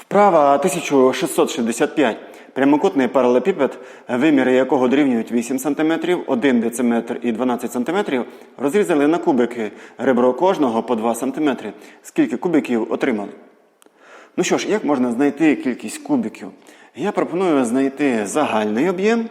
Вправа 1665. Прямокутний паралепіпед, виміри якого дорівнюють 8 см, 1 дециметр і 12 см, розрізали на кубики ребро кожного по 2 см. Скільки кубиків отримали? Ну що ж, як можна знайти кількість кубиків? Я пропоную знайти загальний об'єм,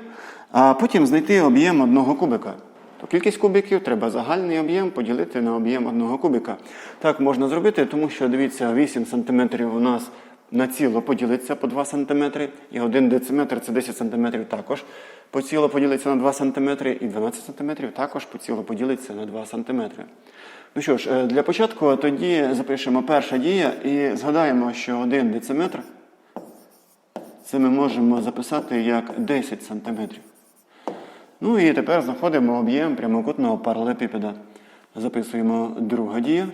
а потім знайти об'єм одного кубика. То кількість кубиків треба загальний об'єм поділити на об'єм одного кубика. Так можна зробити, тому що дивіться, 8 см у нас на ціло поділиться по 2 см, і 1 дециметр це 10 см також по ціло поділиться на 2 см, і 12 см також по ціло поділиться на 2 см. Ну що ж, е, для початку тоді запишемо перша дія і згадаємо, що 1 дециметр це ми можемо записати як 10 см. Ну і тепер знаходимо об'єм прямокутного паралепіпеда. Записуємо друга дія.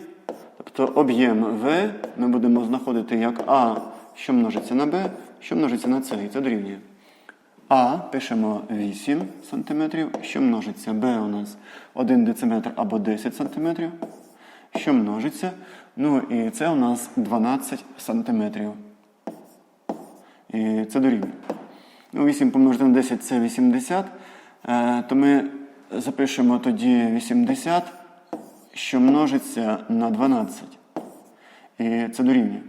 Тобто об'єм В ми будемо знаходити як А, що множиться на Б, що множиться на С. І це дорівнює. А пишемо 8 см, що множиться Б у нас 1 дециметр або 10 см, що множиться. Ну і це у нас 12 см. І це дорівнює. Ну, 8 помножити на 10 це 80. Е, то ми запишемо тоді 80, що множиться на 12. І це дорівнює.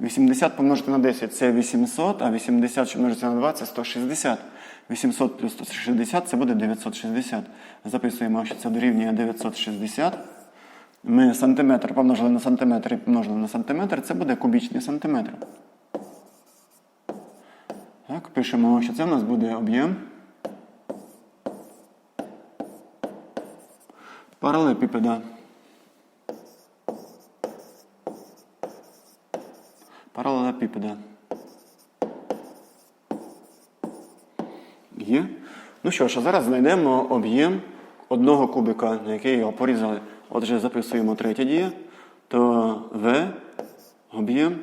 80 помножити на 10 це 800, а 80, що множиться на 2, це 160. 800 плюс 160 це буде 960. Записуємо, що це дорівнює 960. Ми сантиметр помножили на сантиметр і помножили на сантиметр, це буде кубічний сантиметр. Так, пишемо, що це в нас буде об'єм. Паралепіпеда. Паралелепіпеда. Є. Ну що ж, а зараз знайдемо об'єм одного кубика, на який його порізали. Отже, записуємо третє діє. То В об'єм.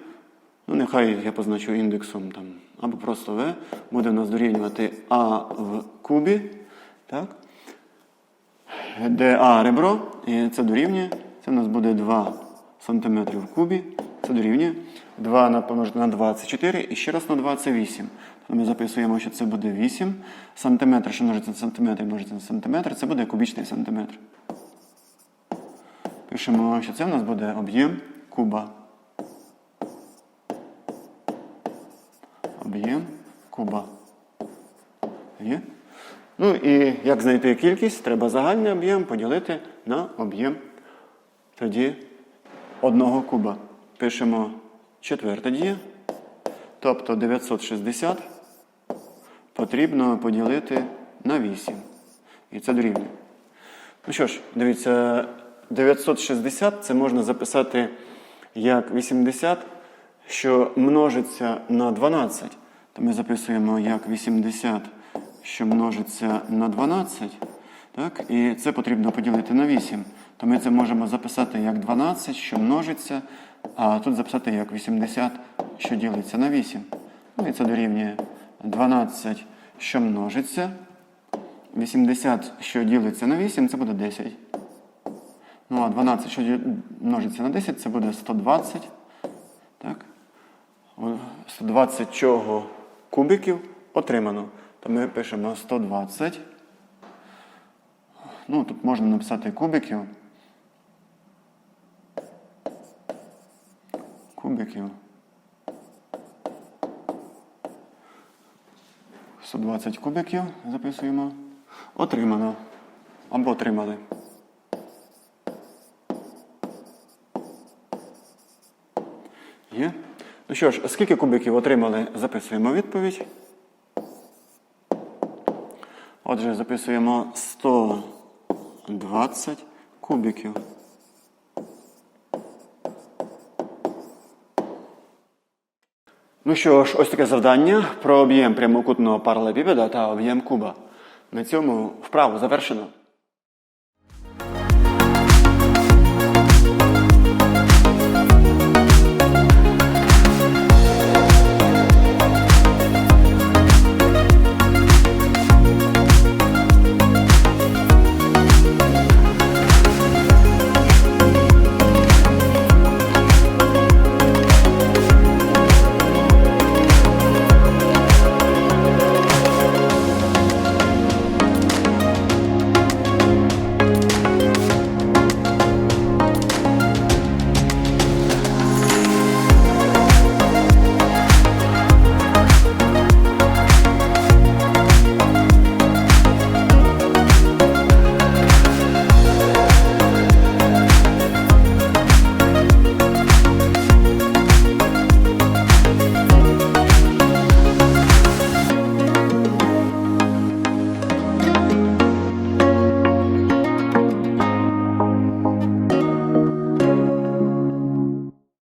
Ну, нехай я позначу індексом там, або просто В, буде у нас дорівнювати А в кубі. Так? Де А ребро, і це дорівнює. Це у нас буде 2 см в кубі. Це дорівнює. 2 на помножити на 2 це 4, і ще раз на 2 це 8. То ми записуємо, що це буде 8 см, що множиться на сантиметр, множиться на сантиметр, це буде кубічний сантиметр. Пишемо, що це у нас буде об'єм куба. Об'єм куба. Є? Ну і як знайти кількість, треба загальний об'єм поділити на об'єм тоді одного куба. Пишемо четверта дія. Тобто 960 потрібно поділити на 8. І це дорівнює. Ну що ж, дивіться, 960 це можна записати як 80, що множиться на 12. То ми записуємо як 80, що множиться на 12. Так? І це потрібно поділити на 8. То ми це можемо записати як 12, що множиться, а тут записати як 80, що ділиться на 8. Ну і це дорівнює 12, що множиться. 80, що ділиться на 8, це буде 10. Ну, а 12, що множиться на 10, це буде 120. Так? 120 чого кубиків отримано. То ми пишемо 120. Ну, тут можна написати кубиків. Кубиків. 120 кубиків записуємо. Отримано. Або отримали. Є? Ну що ж, скільки кубиків отримали, записуємо відповідь. Отже, записуємо 120 кубиків. Ну що ж, ось таке завдання про об'єм прямокутного паралепіпеда та об'єм куба. На цьому вправу завершено.